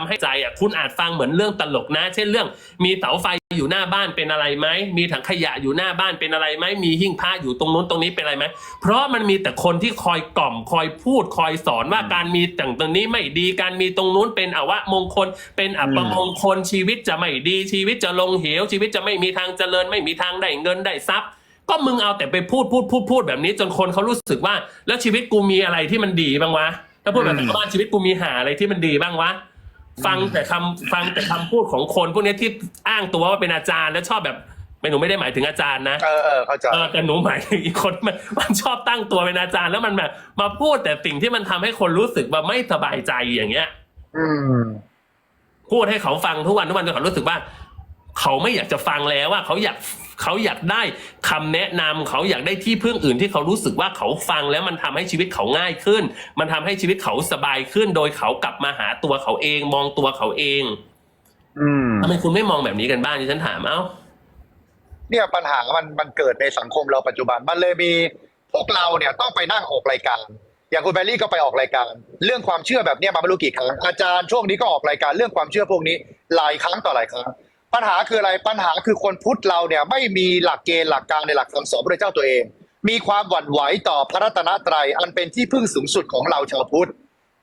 ำให้ใจอะคุณอาจฟังเหมือนเรื่องตลกนะ เช่นเรื่องมีเสาไฟอยู่หน้าบ้านเป็นอะไรไหมมีถังขยะอยู่หน้าบ้านเป็นอะไรไหมมีหิ้งผ้าอยู่ตรงนู้นตรงนี้เป็นอะไรไหมเพราะมันมีแต่คนที่คอยกล่อมคอยพูดคอยสอนว่าการมีต่างตรงนี้ไม่ดีการมีตรงนู้นเป็นอวะมงคล เป็นอัปมงคลชีวิตจะไม่ดีชีวิตจะลงเหว ชีวิตจะไม่มีทางเจริญ ไม่มีทางได้เงินได้ทรัพย์ก็มึงเอาแต่ไปพูดพูดพูดพูดแบบนี้จนคนเขารู้สึกว่า แล้วชีวิตกูมีอะไรที่มันดีบ้างวะถ้าพูดแบบอืมชาวบ้านชีวิตกูมีหาอะไรที่มันดีบ้างวะ ฟังแต่คำฟังแต่คำพูดของคนพวกนี้ที่อ้างตัวว่าเป็นอาจารย์แล้วชอบแบบไม่หนูไม่ได้หมายถึงอาจารย์นะ เออเออเข้าใจ เออแต่หนูหมายถึงอีกคนมันมันชอบตั้งตัวเป็นอาจารย์แล้วมันแบบมาพูดแต่สิ่งที่มันทำให้คนรู้สึกว่าไม่สบายใจอย่างเงี้ย อืม พูดให้เขาฟังทุกวันทุกวันจนเขารู้สึกว่า เขาไม่อยากจะฟังแล้วว่าเขาอยากเขาอยากได้คำแนะนำเขาอยากได้ที่พึ่งอื่นที่เขารู้สึกว่าเขาฟังแล้วมันทำให้ชีวิตเขาง่ายขึ้น มันทำให้ชีวิตเขาสบายขึ้น โดยเขากลับมาหาตัวเขาเอง มองตัวเขาเองอืมทำไมคุณไม่มองแบบนี้กันบ้างที่ฉันถามเอ้า เนี่ยปัญหามันมันเกิดในสังคมเราปัจจุบัน มันเลยมีพวกเราเนี่ยต้องไปนั่งออกรายการอย่างคุณแบลลี่ก็ไปออกรายการ เรื่องความเชื่อแบบเนี้ยมาไม่รู้กี่ครั้งอาจารย์ช่วงนี้ก็ออกรายการเรื่องความเชื่อพวกนี้หลายครั้งต่อหลายครั้ง ปัญหาคืออะไรปัญหาคือคนพุทธเราเนี่ยไม่มีหลักเกณฑ์หลักการในหลักคำสอนพระเจ้าตัวเอง มีความหวั่นไหวต่อพระรัตนตรัยอันเป็นที่พึ่งสูงสุดของเราชาวพุทธ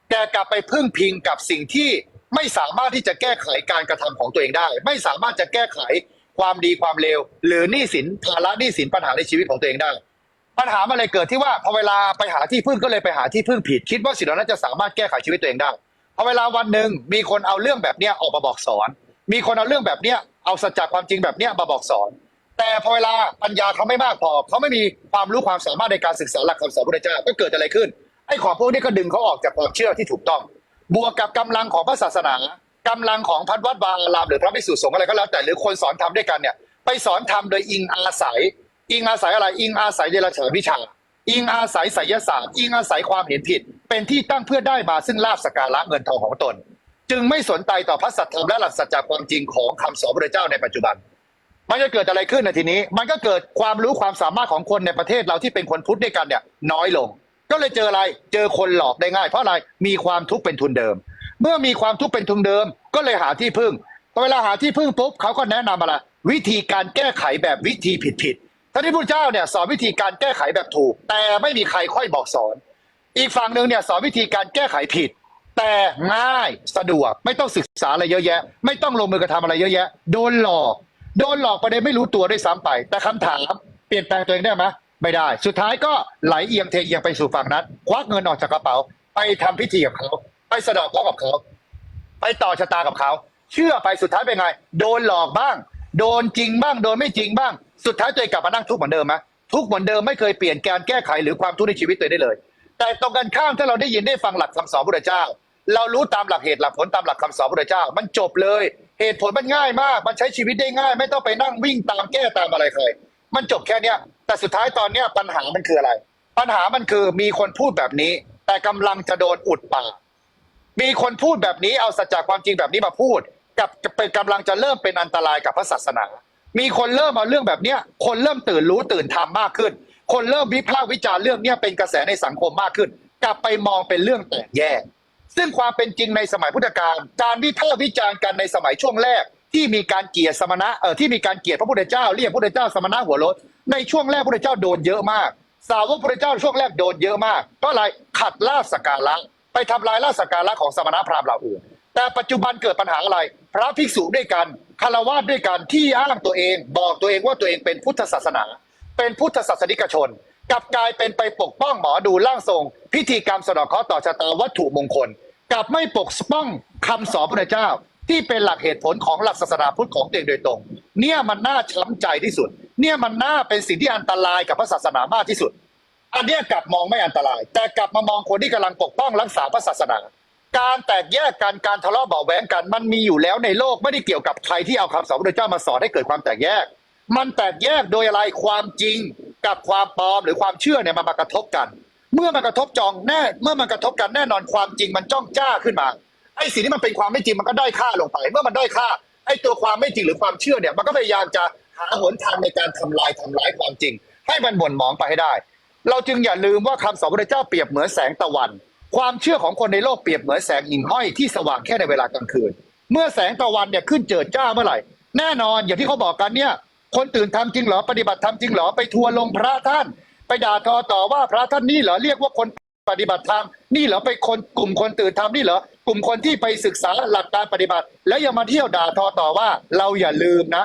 แต่กลับไปพึ่งพิงกับสิ่งที่ไม่สามารถที่จะแก้ไขการกระทำของตัวเองได้ ไม่สามารถจะแก้ไขความดีความเลวหรือหนี้สินภาระหนี้สินปัญหาในชีวิตของตัวเองได้ ปัญหามันเลยเกิดที่ว่าพอเวลาไปหาที่พึ่งก็เลยไปหาที่พึ่งผิด คิดว่าสิ่งเหล่านั้นจะสามารถแก้ไขชีวิตตัวเองได้พอเวลาวันหนึ่งมีคนเอาเรื่องแบบเนี้ยออกมาบอกสอน มีคนเอาเรื่องแบบเนี้ยเอาสัจจะความจริงแบบเนี้ยมาบอกสอน แต่พอเวลาปัญญาเขาไม่มากพอเขาไม่มีความรู้ความสามารถในการศึกษาหลักคำสอนพระเจ้าก็เกิดอะไรขึ้นไอ้ของพวกนี้ก็ดึงเขาออกจากความเชื่อที่ถูกต้อง บวกกับกำลังของพระศาสนากำลังของพันวัดวาอารามหรือพระภิกษุสงฆ์อะไรก็แล้วแต่หรือคนสอนธรรมด้วยกันเนี่ยไปสอนธรรมโดยอิงอาศัย อิงอาศัยอะไรอิงอาศัยเดรัจฉานวิชาอิงอาศัยไสยศาสตร์อิงอาศัยความเห็นผิด เป็นที่ตั้งเพื่อได้มาซึ่งลาบสกการะเงินทองของตน จึงไม่สนใจต่อพระสัทธรรมและหลักสัจจความจริงของคำสอนพระเจ้าในปัจจุบัน มันจะเกิดอะไรขึ้นในทีนี้ มันก็เกิดความรู้ความสามารถของคนในประเทศเราที่เป็นคนพุทธด้วยกันเนี่ย น้อยลง ก็เลยเจออะไรเจอคนหลอกได้ง่าย เพราะอะไรมีความทุกข์เป็นทุนเดิม เมื่อมีความทุกข์เป็นทุนเดิม ก็เลยหาที่พึ่งพอเวลาหาที่พึ่งปุ๊บเขาก็แนะนำอะไรวิธีการแก้ไขแบบวิธีผิดผิดๆท่านที่พุทธเจ้าเนี่ยสอนวิธีการแก้ไขแบบถูก แต่ไม่มีใครค่อยบอกสอน อีกฝั่งหนึ่งเนี่ยสอนวิธีการแก้ไขผิด แต่ง่ายสะดวกไม่ต้องศึกษาอะไรเยอะแยะ ไม่ต้องลงมือกระทำอะไรเยอะแยะ โดนหลอก โดนหลอกประเด็นไม่รู้ตัวด้วยซ้ำไป แต่คำถามเปลี่ยนแปลงตัวเองได้ไหมไม่ได้ สุดท้ายก็ไหลเอียงเทเอียงไปสู่ฝั่งนั้น ควักเงินออกจากกระเป๋า ไปทำพิธีกับเขา ไปสะเดอกเคราะห์กับเขา ไปต่อชะตากับเขา เชื่อไปสุดท้ายเป็นไง โดนหลอกบ้าง โดนจริงบ้าง โดนไม่จริงบ้าง สุดท้ายตัวเองกลับมานั่งทุกข์เหมือนเดิมไหมทุกข์เหมือนเดิมไม่เคยเปลี่ยนการแก้ไขหรือความทุกข์ในชีวิตตัวเองได้เลย แต่ตรงกันข้ามถ้าเราได้ยินได้ฟังหลักคำสอนพระเจ้า เรารู้ตามหลักเหตุหลักผลตามหลักคำสอนพระเจ้า มันจบเลย เหตุผลมันง่ายมาก มันใช้ชีวิตได้ง่าย ไม่ต้องไปนั่งวิ่งตามแก้ตามอะไรใครมันจบแค่เนี้ย แต่สุดท้ายตอนเนี้ยปัญหามันคืออะไร ปัญหามันคือมีคนพูดแบบนี้ แต่กำลังจะโดนอุดปากมีคนพูดแบบนี้เอาสัจจะความจริงแบบนี้มาพูด กับเป็นกำลังจะเริ่มเป็นอันตรายกับพระศาสนา มีคนเริ่มเอาเรื่องแบบเนี้ย คนเริ่มตื่นรู้ตื่นทำมากขึ้น คนเริ่มวิพากษ์วิจารณ์เรื่องเนี้ยเป็นกระแสในสังคมมากขึ้น กลับไปมองเป็นเรื่องแตกแยก ซึ่งความเป็นจริงในสมัยพุทธกาลการวิพากษ์วิจารณ์กันในสมัยช่วงแรก ที่มีการเกลียดสมณะเอ่อที่มีการเกลียดพระพุทธเจ้าเรียกพระพุทธเจ้าสมณะหัวโลดในช่วงแรกพระพุทธเจ้าโดนเยอะมาก สาวกพระพุทธเจ้าช่วงแรกโดนเยอะมากเพราะอะไรขัดลาบสการะไปทำลายลาบสการะของสมณะพราหมณ์เหล่าอื่นแต่ปัจจุบันเกิดปัญหาอะไร พระภิกษุด้วยกันคารวะด้วยกันที่อ้างตัวเอง บอกตัวเองว่าตัวเองเป็นพุทธศาสนา เป็นพุทธศาสนิกชนกลับกลายเป็นไปปกป้องหมอดูร่างทรง พิธีกรรมสะดอกเคราะห์ต่อชะตาวัตถุมงคล กลับไม่ปกป้องคำสอนพระเจ้า ที่เป็นหลักเหตุผลของหลักศาสนาพุทธของตัวเองโดยตรง เนี่ยมันน่าช้ำใจที่สุด เนี่ยมันน่าเป็นสิ่งที่อันตรายกับพระศาสนามากที่สุด อันเนี้ยกลับมองไม่อันตราย แต่กลับมามองคนที่กำลังปกป้องรักษาพระศาสนา การแตกแยกกันการทะเลาะเบาแหวงกัน มันมีอยู่แล้วในโลกไม่ได้เกี่ยวกับใครที่เอาคำสอนพระเจ้ามาสอนให้เกิดความแตกแยก มันแตกแยกโดยอะไรความจริงกับความปลอมหรือความเชื่อเนี่ยมันมากระทบกัน เมื่อมันกระทบจองแน่ เมื่อมันกระทบกันแน่นอนความจริงมันจ้องจ้าขึ้นมา ไอ้สิ่งที่มันเป็นความไม่จริงมันก็ได้ค่าลงไป เมื่อมันได้ค่า ไอ้ตัวความไม่จริงหรือความเชื่อเนี่ย มันก็พยายามจะหาหนทางในการทำลายทำร้ายความจริง ให้มันหม่นหมองไปให้ได้ เราจึงอย่าลืมว่าคำสอนพระเจ้าเปรียบเหมือนแสงตะวัน ความเชื่อของคนในโลกเปรียบเหมือนแสงหิ่งห้อยที่สว่างแค่ในเวลากลางคืน เมื่อแสงตะวันเนี่ยขึ้นเจิดจ้าเมื่อไหร่ แน่นอนอย่างที่เขาบอกกันเนี่ย คนตื่นทำจริงเหรอปฏิบัติธรรมจริงเหรอไปทัวร์ลงพระท่าน ไปด่าทอต่อว่าพระท่านนี่เหรอเรียกว่าคนปฏิบัติธรรมนี่เหรอไปคนกลุ่มคนตื่นธรรมนี่เหรอกลุ่มคนที่ไปศึกษาหลักการปฏิบัติ แล้วยังมาเที่ยวด่าทอต่อว่า เราอย่าลืมนะ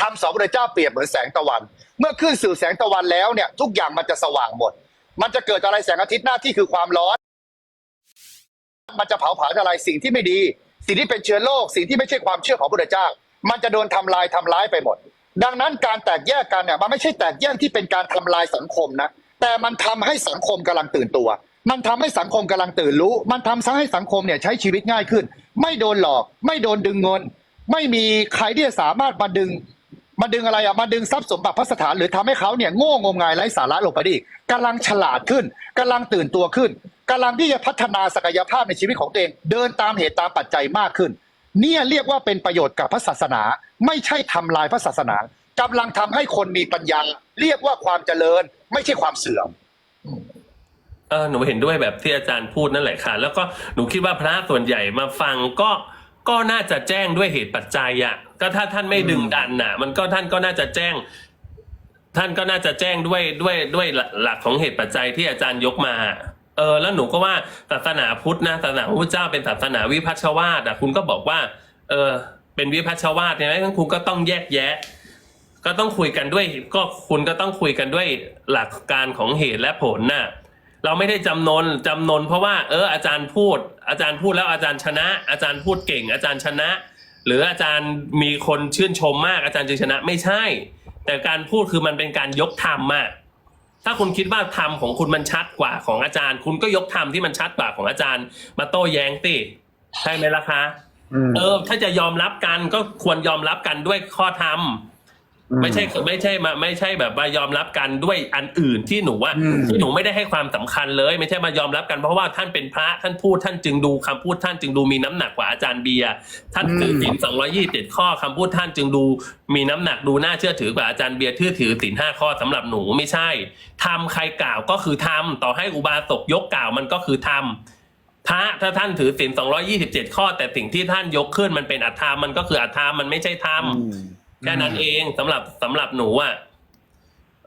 คำสอนพระเจ้าเปรียบเหมือนแสงตะวัน เมื่อขึ้นสู่แสงตะวันแล้วเนี่ย ทุกอย่างมันจะสว่างหมด มันจะเกิดอะไรแสงอาทิตย์หน้าที่คือความร้อน มันจะเผาผลาญอะไรสิ่งที่ไม่ดี สิ่งที่เป็นเชื้อโรคสิ่งที่ไม่ใช่ความเชื่อของพระเจ้า มันจะโดนทำลายทำร้ายไปหมด ดังนั้นการแตกแยกกันเนี่ยมันไม่ใช่แตกแยกที่เป็นการทำลายสังคมนะแต่มันทำให้สังคมกำลังตื่นตัว มันทำให้สังคมกำลังตื่นรู้ มันทำให้สังคมเนี่ยใช้ชีวิตง่ายขึ้น ไม่โดนหลอก ไม่โดนดึงเงิน ไม่มีใครที่จะสามารถมาดึงมาดึงอะไรอะมาดึงทรัพย์สมบัติพระสถานหรือทำให้เขาเนี่ยโง่งมงายไร้สาระลงไปด้อีกกำลังฉลาดขึ้นกำลังตื่นตัวขึ้นกำลังที่จะพัฒนาศักยภาพในชีวิตของตัวเอง เดินตามเหตุตามปัจจัยมากขึ้น เนี่ยเรียกว่าเป็นประโยชน์กับพระศาสนา ไม่ใช่ทำลายพระศาสนากำลังทำให้คนมีปัญญา เรียกว่าความเจริญ ไม่ใช่ความเสื่อมเออหนูเห็นด้วยแบบที่อาจารย์พูดนั่นแหละค่ะ แล้วก็หนูคิดว่าพระส่วนใหญ่มาฟังก็ก็น่าจะแจ้งด้วยเหตุปัจจัยอะก็ถ้าท่านไม่ดึงดันน่ะ มันก็ท่านก็น่าจะแจ้ง ท่านก็น่าจะแจ้งด้วยด้วยด้วยหลักของเหตุปัจจัยที่อาจารย์ยกมา ออแล้วหนูก็ว่าศาสนาพุทธนะศาสนาพระพุทธเจ้าเป็นศาสนาวิพัชวาตอะคุณก็บอกว่า เออ เป็นวิพัชวาตใช่ไหมงั้นคุณก็ต้องแยกแยะ ก็ต้องคุยกันด้วย ก็คุณก็ต้องคุยกันด้วยหลักการของเหตุและผลน่ะเราไม่ได้จำนนจำนนเพราะว่า เอออาจารย์พูด อาจารย์พูดแล้วอาจารย์ชนะ อาจารย์พูดเก่ง อาจารย์ชนะ หรืออาจารย์มีคนชื่นชมมากอาจารย์จึงชนะไม่ใช่ แต่การพูดคือมันเป็นการยกธรรมอะ ถ้าคุณคิดว่าธรรมของคุณมันชัดกว่าของอาจารย์ คุณก็ยกธรรมที่มันชัดกว่าของอาจารย์ มาโต้แย้งสิใช่ไหมล่ะคะเออถ้าจะยอมรับกันก็ควรยอมรับกันด้วยข้อธรรม ไม่ใช่ไม่ใช่มาไม่ใช่แบบว่ายอมรับกันด้วยอันอื่นที่หนูว่าอืมที่หนูไม่ได้ให้ความสำคัญเลย ไม่ใช่มายอมรับกันเพราะว่าท่านเป็นพระท่านพูดท่านจึงดูคำพูดท่านจึงดูมีน้ำหนักกว่าอาจารย์เบียร์ท่านถือศีลสองร้อยี่สิบข้อคำพูดท่านจึงดูมีน้ำหนักดูน่าเชื่อถือกว่าอาจารย์เบียร์ที่ถือศีลห้าข้อสำหรับหนูไม่ใช่ทำใครกล่าวก็คือทำต่อให้อุบาสกยกกล่าวมันก็คือทำพระถ้าท่านถือศีลสองร้อยี่สิบเจ็ดข้อ แต่สิ่งที่ท่านยกขึ้นมันเป็นอัตธรรมมันก็คืออัตธรรมมันไม่ใช่ธรรม แค่นั้นเองสำหรับสำหรับหนูอะ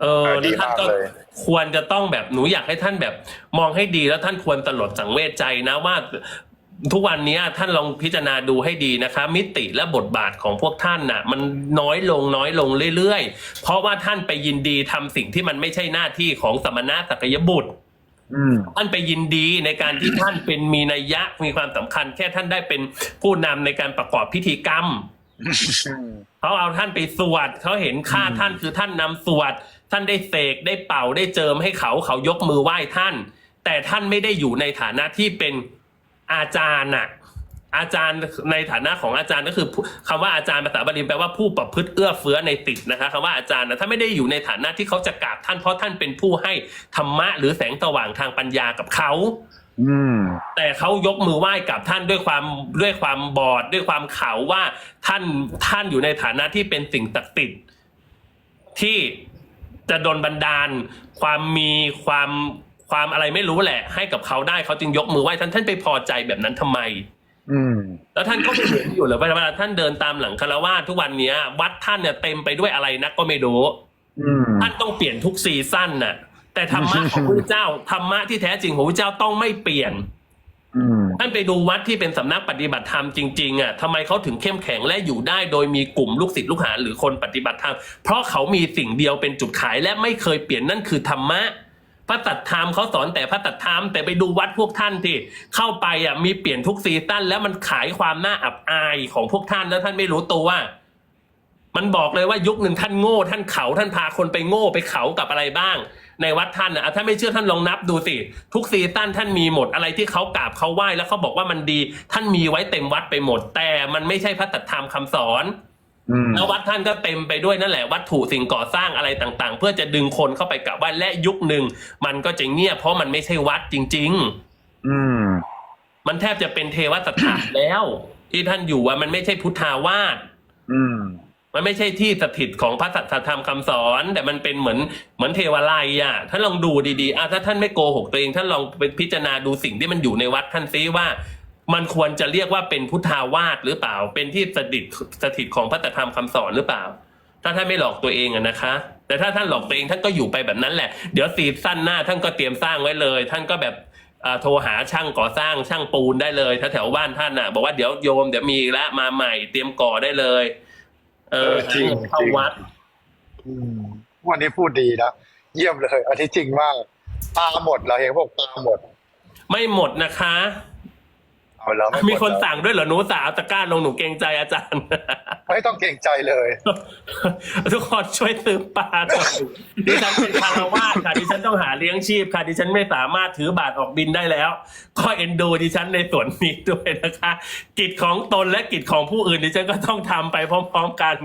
เออเออดีแล้วท่านก็มากเลย ควรจะต้องแบบหนูอยากให้ท่านแบบ มองให้ดีแล้วท่านควรตลดสังเวชใจนะว่า ทุกวันนี้ท่านลองพิจารณาดูให้ดีนะคะ มิติและบทบาทของพวกท่านน่ะ มันน้อยลงน้อยลงเรื่อยๆ เพราะว่าท่านไปยินดีทำสิ่งที่มันไม่ใช่หน้าที่ของสมณะสักยบุตร อืม ท่านไปยินดีในการที่ท่านเป็นมีนัยยะมีความสำคัญ แค่ท่านได้เป็นผู้นำในการประกอบพิธีกรรม เขาเอาท่านไปสวดเขาเห็นค่าท่านคือท่านนำสวด ท่านได้เสกได้เป่าได้เจิมให้เขาเขายกมือไหว้ท่าน แต่ท่านไม่ได้อยู่ในฐานะที่เป็นอาจารย์น่ะอาจารย์ในฐานะของอาจารย์ก็คือผู้คำว่าอาจารย์ภาษาบาลีแปลว่าผู้ประพฤติเอื้อเฟื้อในติดนะคะคำว่าอาจารย์นะถ้าไม่ได้อยู่ในฐานะที่เขาจะกราบท่านเพราะท่านเป็นผู้ให้ธรรมะหรือแสงสว่างทางปัญญากับเขาอืม แต่เขายกมือไหว้กับท่านด้วยความด้วยความบอดด้วยความเขาว่าท่านท่านอยู่ในฐานะที่เป็นสิ่งศักดิ์สิทธิ์ที่จะดลบันดาล ความมีความความอะไรไม่รู้แหละ ให้กับเขาได้เขาจึงยกมือไหว้ท่านท่านไปพอใจแบบนั้นทำไม อืม แล้วท่านก็ไม่เห็นอยู่เหรอเวลาท่านเดินตามหลังคารวาสทุกวันเนี้ย วัดท่านเนี่ยเต็มไปด้วยอะไรนักก็ไม่รู้อืมท่านต้องเปลี่ยนทุกซีซั่นน่ะ แต่ธรรมะของพระเจ้าธรรมะที่แท้จริงของพระเจ้าต้องไม่เปลี่ยนอืมท่านไปดูวัดที่เป็นสำนักปฏิบัติธรรมจริงๆอะทำไมเขาถึงเข้มแข็งและอยู่ได้โดยมีกลุ่มลูกศิษย์ลูกหาหรือคนปฏิบัติธรรม เพราะเขามีสิ่งเดียวเป็นจุดขายและไม่เคยเปลี่ยนนั่นคือธรรมะพระตัดธรรมเขาสอนแต่พระตัดธรรมแต่ไปดูวัดพวกท่านที่เข้าไปอะมีเปลี่ยนทุกซีซั่นแล้วมันขายความน่าอับอายของพวกท่านแล้วท่านไม่รู้ตัวมันบอกเลยว่ายุคหนึ่งท่านโง่ ท่านเขาท่านพาคนไปโง่ไปเขากับอะไรบ้าง ในวัดท่านนะอะถ้าไม่เชื่อท่านลองนับดูสิ ทุกซีซั่นท่านมีหมดอะไรที่เขากราบเขาไหว้แล้วเขาบอกว่ามันดี ท่านมีไว้เต็มวัดไปหมด แต่มันไม่ใช่พระตัดธรรมคำสอนอืมแล้ววัดท่านก็เต็มไปด้วยนั่นแหละวัตถุสิ่งก่อสร้างอะไรต่างๆ เพื่อจะดึงคนเข้าไปกราบไหว้และยุคหนึ่งมันก็จะเงียบเพราะมันไม่ใช่วัดจริง ๆ อืม มันแทบจะเป็นเทวสถานแล้ว ที่ท่านอยู่ว่ามันไม่ใช่พุทธาวาสอืม มันไม่ใช่ที่สถิตของพระสัทธรรมคำสอน แต่มันเป็นเหมือนเหมือนเทวไลยอะท่านลองดูดีๆอะถ้าท่านไม่โกหกตัวเองท่านลองไปพิจารณาดูสิ่งที่มันอยู่ในวัดท่านซิว่า มันควรจะเรียกว่าเป็นพุทธาวาสหรือเปล่า เป็นที่สถิตสถิตของพระสัทธรรมคำสอนหรือเปล่า ถ้าท่านไม่หลอกตัวเองอะนะคะ แต่ถ้าท่านหลอกตัวเองท่านก็อยู่ไปแบบนั้นแหละ เดี๋ยวซีซั่นหน้าท่านก็เตรียมสร้างไว้เลย ท่านก็แบบโทรหาช่างก่อสร้างช่างปูนได้เลยแถวแถวบ้านท่านน่ะ บอกว่าเดี๋ยวโยมเดี๋ยวมีล้วมาใหม่เตรียมก่อได้เลย เออเออจริงเข้าจริงวัด อืมวันนี้พูดดีนะเยี่ยมเลยอันที่จริงมากปลาหมดเราเห็นพวกปลาหมด ไม่หมดนะคะ เอาแล้วไหดมีคนแล้วสั่งด้วยเหรอหนูสาวตะกร้าลงหนูเกรงใจอาจารย์ ไม่ต้องเกรงใจเลย ทุกคนช่วยซื้อปลาหน่อยดิฉันเป็นคารวาสค่ะดิฉันต้องหาเลี้ยงชีพค่ะดิฉันไม่สามารถถือบาทออกบินได้แล้ว ก็เอ็นดูดิฉันในส่วนนี้ด้วยนะคะ กิจของตนและกิจของผู้อื่นดิฉันก็ต้องทำไปพร้อม ๆ กัน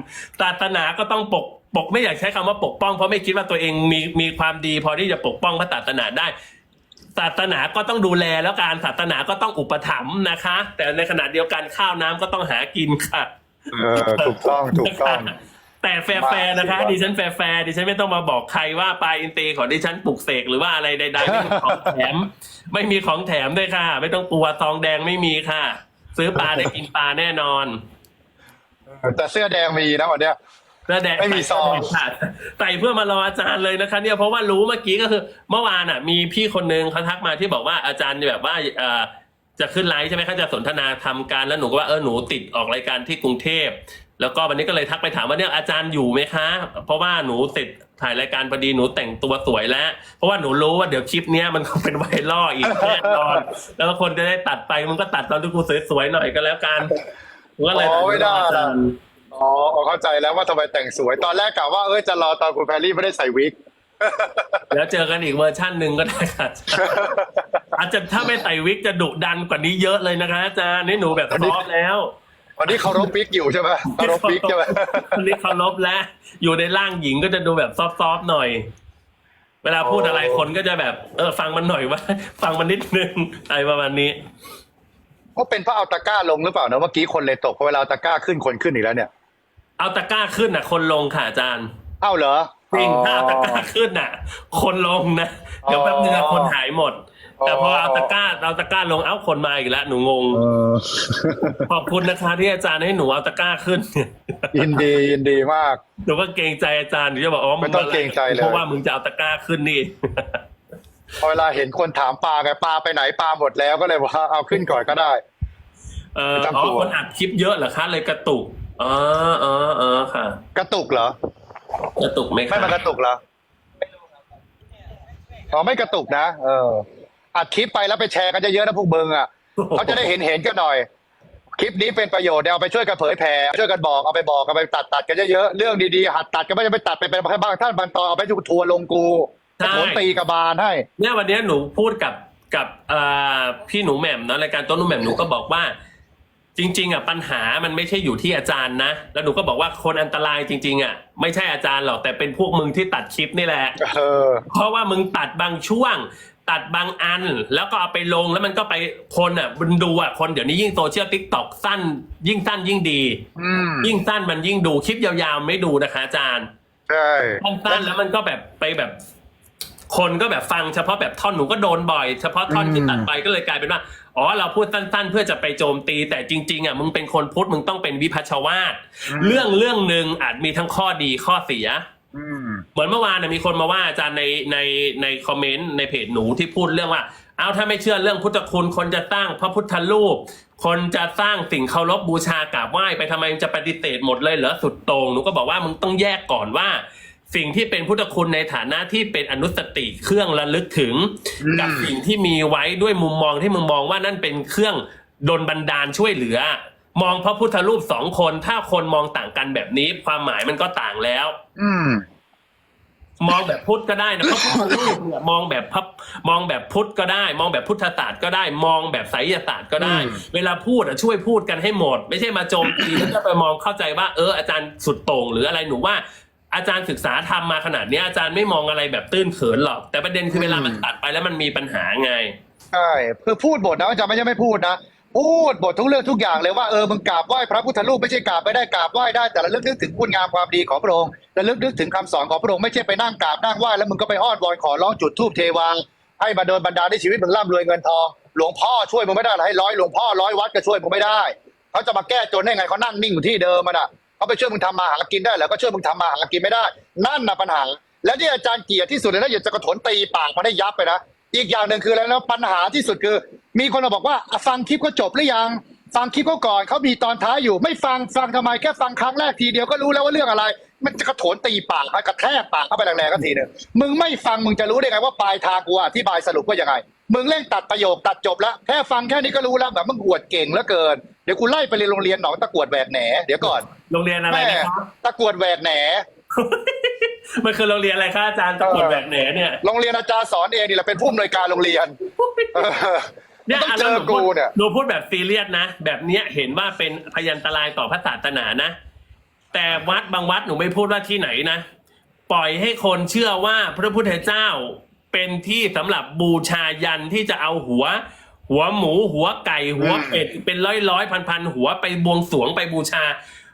ศาสนาก็ต้องปกปกไม่อยากใช้คำว่าปกป้องเพราะไม่คิดว่าตัวเองมีมีความดี พอที่จะปกป้องพระศาสนาได้ ศาสนาก็ต้องดูแลแล้วการศาสนาก็ต้องอุปถัมภ์นะคะ แต่ในขณะเดียวกันข้าวน้ำก็ต้องหากินค่ะ เออถูกต้องถูกต้อง แต่แฟร์ๆนะคะว่าดิฉันแฟร์ๆดิฉันไม่ต้องมาบอกใครว่าปลาอินทรีของดิฉันปลุกเสกหรือว่าอะไรใดๆไม่มีของแถม ไม่มีของแถมด้วยค่ะ ไม่ต้องกลัวซองแดงไม่มีค่ะ ซื้อปลาได้กินปลาแน่นอน แต่เสื้อแดงมีนะวันเนี้ย แล้วแดงไม่มีซองค่ะใส่เพื่อมารออาจารย์เลยนะคะ เนี่ยเพราะว่ารู้เมื่อกี้ก็คือ เมื่อวานอะ มีพี่คนนึงเขาทักมาที่บอกว่าอาจารย์แบบว่าเอ่อจะขึ้นไลฟ์ใช่ไหมเขาจะสนทนาทำการแล้วหนูก็ว่าเออหนูติดออกรายการที่กรุงเทพ แล้วก็วันนี้ก็เลยทักไปถามว่าเนี่ยอาจารย์อยู่ไหมคะ เพราะว่าหนูเสร็จถ่ายรายการพอดีหนูแต่งตัวสวยแล้ว เพราะว่าหนูรู้ว่าเดี๋ยวคลิปเนี้ยมันคงเป็นไวรัลอีกแน่นอนแล้วก็คนจะได้ตัดไปมันก็ตัดตอนที่กูสวยๆหน่อยก็แล้วกันหนูก็เลยอ๋อไม่ได้อาจารย์ อ๋อเข้าใจแล้วว่าทำไมแต่งสวย ตอนแรกกะว่าเอ้ยจะรอตอนคุณแพรรี่ไม่ได้ใส่วิกเดี๋ยวเจอกันอีกเวอร์ชั่นหนึ่งก็ได้ค่ะอาจจะถ้าไม่ใส่วิกจะดุดันกว่านี้เยอะเลยนะคะอาจารย์นี่หนูแบบอันซนี้อฟต์แล้ววันนี้เขารบวิกอยู่ใช่ไหมเขารบวิกใช่ไหมคนนี้เคารพแล้วอยู่ในร่างหญิงก็จะดูแบบซอฟต์ๆหน่อย เวลาพูดอะไรคนก็จะแบบ เออ ฟังมันหน่อยว่า ฟังมันนิดนึงอะไรประมาณนี้เพราะเป็นเพราะเอาตะกร้าลงหรือเปล่าเนอะเมื่อกี้คนเลยตกเพราะเวลาเอาตะกร้าขึ้นคนขึ้นอีกแล้วเนี่ย เอาตะกร้าขึ้นน่ะ คนลงค่ะอาจารย์เอ้าเหรอ จริงถ้าเอาตะกร้าขึ้นน่ะ คนลงนะเดี๋ยวแป๊บนึงอะคนหายหมด แต่พอเอาตะกร้าเอาตะกร้าลงเอ้าคนมาอีกแล้วหนูงง เออขอบคุณนะคะที่อาจารย์ให้หนูเอาตะกร้าขึ้น ยินดียินดีมาก หนูก็เกรงใจอาจารย์หนูจะบอกอ๋อไม่ต้องเกรงใจเลย เพราะว่ามึงจะเอาตะกร้าขึ้นนี่ พอเวลาเห็นคนถามปลาไงปลาไปไหนปลาหมดแล้วก็เลยว่าเอาขึ้นก่อนก็ได้ เออไม่ต้องอ๋อกลัวคนอัดคลิปเยอะเหรอคะเลยกระตุก อ๋ออ๋ออ๋อค่ะ กระตุกเหรอ กระตุกไหมไม่คะมันกระตุกเหรออ๋อไม่กระตุกนะเอออัดคลิปไปแล้วไปแชร์กันเยอะๆนะพวกเบิงอะเขาจะได้เห็นเห็นกันหน่อย คลิปนี้เป็นประโยชน์เดี๋ยวเอาไปช่วยกันเผยแผ่ช่วยกันบอกเอาไปบอกเอาไปตัดตัดกันเยอะๆเรื่องดีๆหัดตัดกันไม่จะไปตัดไปเป็นบางท่านบางตอนเอาไปทัวร์ลงกูจะโผลตีกระบาลให้เนี่ยวันนี้หนูพูดกับกับเอ่อพี่หนูแหม่มเนอะรายการต้นหนูแหม่มหนูก็บอกว่า จริง ๆอะปัญหามันไม่ใช่อยู่ที่อาจารย์นะ แล้วหนูก็บอกว่าคนอันตรายจริง ๆอะไม่ใช่อาจารย์หรอกแต่เป็นพวกมึงที่ตัดคลิปนี่แหละเออ เพราะว่ามึงตัดบางช่วง ตัดบางอัน แล้วก็เอาไปลงแล้วมันก็ไปคนอะมันดูอะคนเดี๋ยวนี้ยิ่งโซเชียลทิกตอกสั้น ยิ่งสั้นยิ่งดี อืมยิ่งสั้นมันยิ่งดูคลิปยาวๆไม่ดูนะคะอาจารย์ ใช่ สั้นๆแล้วมันก็แบบไปแบบ คนก็แบบฟังเฉพาะแบบท่อนหนูก็โดนบ่อย เฉพาะท่อนที่ตัดไปก็เลยกลายเป็นว่า อ๋อเราพูดสั้นๆ เพื่อจะไปโจมตี แต่จริง ๆอะมึงเป็นคนพุทธมึงต้องเป็นวิพัชวาทเรื่องเรื่องหนึ่งอาจมีทั้งข้อดีข้อเสียอืมเหมือนเมื่อวานนะมีคนมาว่าอาจารย์ในในในคอมเมนต์ในเพจหนูที่พูดเรื่องว่า เอาถ้าไม่เชื่อเรื่องพุทธคุณคนจะสร้างพระพุทธรูป คนจะสร้างสิ่งเคารพบูชากราบไหว้ไปทำไมจะปฏิเสธหมดเลยเหรอสุดโตรงหนูก็บอกว่ามึงต้องแยกก่อนว่า สิ่งที่เป็นพุทธคุณในฐานะที่เป็นอนุสติเครื่องระลึกถึงอืมกับสิ่งที่มีไว้ด้วยมุมมองที่มึงมองว่านั่นเป็นเครื่องดลบันดาลช่วยเหลือ มองพระพุทธรูปสองคน ถ้าคนมองต่างกันแบบนี้ ความหมายมันก็ต่างแล้ว อืมมองแบบพุทธก็ได้นะเพราะพุทธรูปเนี่ยมองแบบพับมองแบบพุทธก็ได้ มองแบบพุทธศาสตร์ก็ได้ มองแบบไสยศาสตร์ก็ได้อืมเวลาพูดอะช่วยพูดกันให้หมด ไม่ใช่มาโจมตีแล้วจะไปมองเข้าใจว่าเอออาจารย์สุดโต่งหรืออะไรหนูว่า อาจารย์ศึกษาทำมาขนาดเนี้ยอาจารย์ไม่มองอะไรแบบตื้นเขินหรอก แต่ประเด็นคือเวลามันตัดไปแล้วมันมีปัญหาไง ใช่คือพูดหมดนะอาจารย์ไม่ใช่ไม่พูดนะพูดบททุกเรื่องทุกอย่างเลยว่าเออมึงกราบไหว้พระพุทธรูปไม่ใช่กราบไม่ได้กราบไหว้ได้แต่ระลึกนึกถึงคุณงามความดีของพระองค์ระลึกนึกถึงคำสอนของพระองค์ไม่ใช่ไปนั่งกราบนั่งไหว้แล้วมึงก็ไปอ้อนวอนขอร้องจุดธูปเทวาให้มาโดนบันดาลให้ชีวิตมึงร่ำรวยเงินทองหลวงพ่อช่วยมึงไม่ได้หรอกให้ร้อยหลวงพ่อร้อยวัดก็ช่วยมึงไม่ได้เขาจะมาแก้จนได้ไงเขานั่งนิ่งอยู่ที่เดิมมันอะ เขาไปช่วยมึงทำมาหากินได้เหรอก็ช่วยมึงทำมาหากินไม่ได้ นั่นน่ะปัญหา และที่อาจารย์เกียรติที่สุดเลยนะอย่าจะกระโถนตีปากมันให้ยับไปนะอีกอย่างหนึ่งคืออะไรนะปัญหาที่สุดคือ มีคนมาบอกว่าฟังคลิปก็จบหรือยัง ฟังคลิปเขาก่อนเขามีตอนท้ายอยู่ ไม่ฟังฟังทำไมแค่ฟังครั้งแรกทีเดียวก็รู้แล้วว่าเรื่องอะไร มันจะกระโถนตีปากกระแทกปากเข้าไปแรงๆก็ทีหนึ่งมึงไม่ฟังมึงจะรู้ได้ไงว่าปลายทางกูอธิบายสรุปว่ายังไง มึงเร่งตัดประโยคตัดจบแล้วแค่ฟังแค่นี้ก็รู้แล้วแบบมึงอวดเก่งเหลือเกินเดี๋ยวกูไล่ไปเรียนโรงเรียนหนองตะกรวดแหวกแหนเดี๋ยวก่อนโรงเรียนอะไรแม่นะครับตะกรวดแหวกแหนมันคือโรงเรียนอะไรคะอาจารย์ตะกรวดแหวกแหนเนี่ยโรงเรียนอาจารย์สอนเองนี่แหละเป็นผู้อำนวยการโรงเรียนเออเนี่ยต้องอะเจแล้วหอนูพูกูดเนี่ยหนูพูดแบบซีเรียสนะ แบบเนี้ยเห็นว่าเป็นพยันตรายต่อพระศาสนานะ แต่วัดบางวัดหนูไม่พูดว่าที่ไหนนะ ปล่อยให้คนเชื่อว่าพระพุทธเจ้า เป็นที่สำหรับบูชายันที่จะเอาหัว หัวหมู หัวไก่ หัวเป็ดเป็นร้อยร้อยพันพันหัวไปบวงสรวงไปบูชา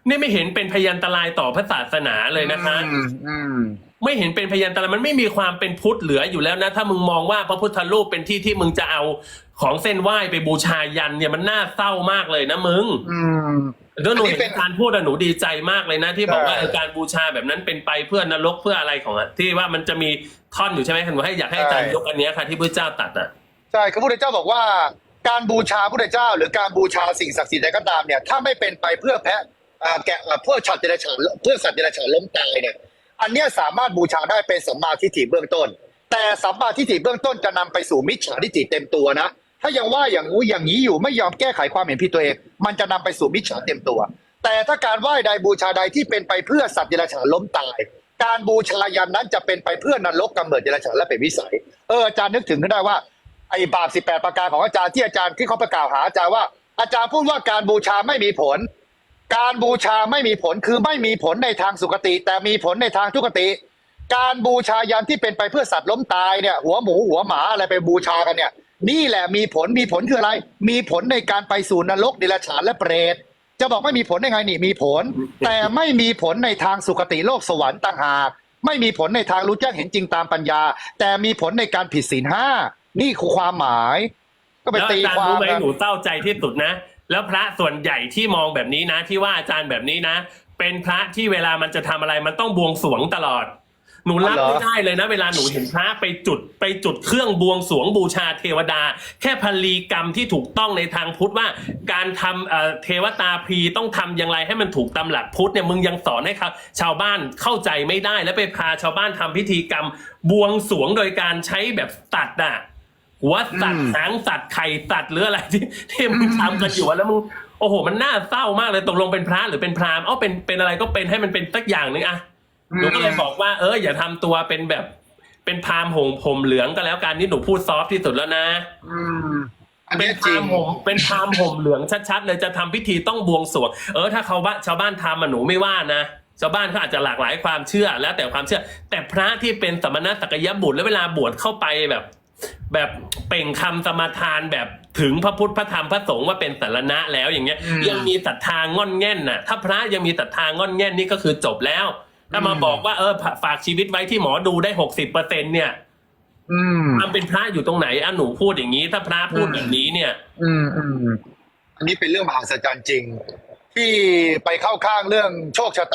นี่ไม่เห็นเป็นพยันตรายต่อพระศาสนาเลยนะคะอืมอืมไม่เห็นเป็นพยันตรายมันไม่มีความเป็นพุทธเหลืออยู่แล้วนะ ถ้ามึงมองว่าพระพุทธรูปเป็นที่ที่มึงจะเอา ของเส้นไหว้ไปบูชายันเนี่ยมันน่าเศร้ามากเลยนะมึงอืม แล้วหนูอันนี้เห็เป็นนการพูดอะหนูดีใจมากเลยนะ ที่บอกว่าใช่เออการบูชาแบบนั้นเป็นไปเพื่อนรกเพื่ออะไรของอะที่ว่ามันจะมีท่อนอยู่ใช่ไหมหนูให้อยากให้อาจารย์ยกอันเนี้ยค่ะ ที่พระเจ้าตัดอะใช่คือพระพุทธเจ้าบอกว่า การบูชาพระพุทธเจ้า หรือการบูชาสิ่งศักดิ์สิทธิ์ใดก็ตามเนี่ยถ้าไม่เป็นไปเพื่อแพะอ่าแกะอ่าเพื่อฉัตรเดรัจฉานเพื่อสัตว์เดรัจฉานล้มตายเนี่ย อันเนี้ยสามารถบูชาได้เป็นสัมมาทิฏฐิเบื้องต้น แต่สัมมาทิฏฐิเบื้องต้นจะนำไปสู่มิจฉาทิฏฐิเต็มตัวนะ ถ้ายังว่าอย่างงู้อย่างนี้อยู่ไม่ยอมแก้ไขความเห็นผิดตัวเอง มันจะนำไปสู่มิจฉาเต็มตัว แต่ถ้าการไหว้ใดบูชาใดที่เป็นไปเพื่อสัตว์เดรัจฉานล้มตาย การบูชายันนั้นจะเป็นไปเพื่อนรกกำเนิดเดรัจฉานและเป็นวิสัย เอออาจารย์นึกถึงขึ้นได้ว่าไอ้บาปสิบแปดประการของอาจารย์ที่อาจารย์ที่เขาประกาวหาอาจารย์ว่า อาจารย์พูดว่าการบูชาไม่มีผล การบูชาไม่มีผลคือไม่มีผลในทางสุคติ แต่มีผลในทางทุกติ การบูชายันที่เป็นไปเพื่อสัตว์ล้มตายเนี่ยหัวหมูหัวหมาอะไรไปบูชากันเนี่ย นี่แหละมีผลมีผลคืออะไร มีผลในการไปสู่นรกเดรัจฉานและเปรตจะบอกไม่มีผลได้ไงนี่มีผล แต่ไม่มีผลในทางสุคติโลกสวรรค์ต่างหาก ไม่มีผลในทางรู้แจ้งเห็นจริงตามปัญญา แต่มีผลในการผิดศีลห้านี่คือความหมาย ก็ไปแล้วตีอาจารย์ความรู้ไหมกันหนูเศร้าใจที่สุดนะ แล้วพระส่วนใหญ่ที่มองแบบนี้นะ ที่ว่าอาจารย์แบบนี้นะ เป็นพระที่เวลามันจะทำอะไรมันต้องบวงสรวงตลอด หนูรับอ๋อเหรอไม่ได้เลยนะ เวลาหนูเห็นพระไปจุดไปจุดเครื่องบวงสรวงบูชาเทวดา แค่พลีกรรมที่ถูกต้องในทางพุทธว่า การทำเอ่อเทวตาพรีต้องทำอย่างไรให้มันถูกตามหลักพุทธเนี่ยมึงยังสอนให้ครับ ชาวบ้านเข้าใจไม่ได้แล้วไปพาชาวบ้านทำพิธีกรรม บวงสรวงโดยการใช้แบบตัดอะหัวสัตอืว์มหางสัตว์ไข่สัตว์หรืออะไรที่ที่มึงทำกันอยู่อะแล้วมึงโอ้โห มันน่าเศร้ามากเลยตกลงเป็นพระหรือเป็นพราหมณ์เอ้าเป็นเป็นอะไรก็เป็นให้มันเป็นสักอย่างหนึ่งอะ หนูก็เลยบอกว่าเอออย่าทำตัวเป็นแบบ เป็นพราหมณ์หงผมเหลืองก็แล้วกันนี่หนูพูดซอฟต์ที่สุดแล้วนะอืมอันเป็นี้นพจริรางมณ์ห่มเป็นพราหมณ์ห่มเหลืองชัดๆเลยจะทำพิธีต้องบวงสรวงเออถ้าเขาว่าชาวบ้านทำอะหนูไม่ว่านะชาวบ้านเขาอาจจะหลากหลายความเชื่อแล้วแต่ความเชื่อ แต่พระที่เป็นสมณะสักยบุตรแล้วเวลาบวชเข้าไปแบบ แบบเปล่งคำสมาทานแบบถึงพระพุทธพระธรรมพระสงฆ์ว่าเป็นสารณะแล้วอย่างเงี้ยอืมยังมีศรัทธางอนแง่นน่ะ ถ้าพระยังมีศรัทธางอนแง่นนี่ก็คือจบแล้ว ถ้ามาอืมบอกว่าเออฝากชีวิตไว้ที่หมอดูได้หกสิบเปอร์เซ็นเนี่ยอืมมันเป็นพระอยู่ตรงไหนอะหนูพูดอย่างนี้ ถ้าพระพูดแบบนี้เนี่ย อืมอืมอันนี้เป็นเรื่องมหัศจรรย์จริง ที่ไปเข้าข้างเรื่องโชคชะตา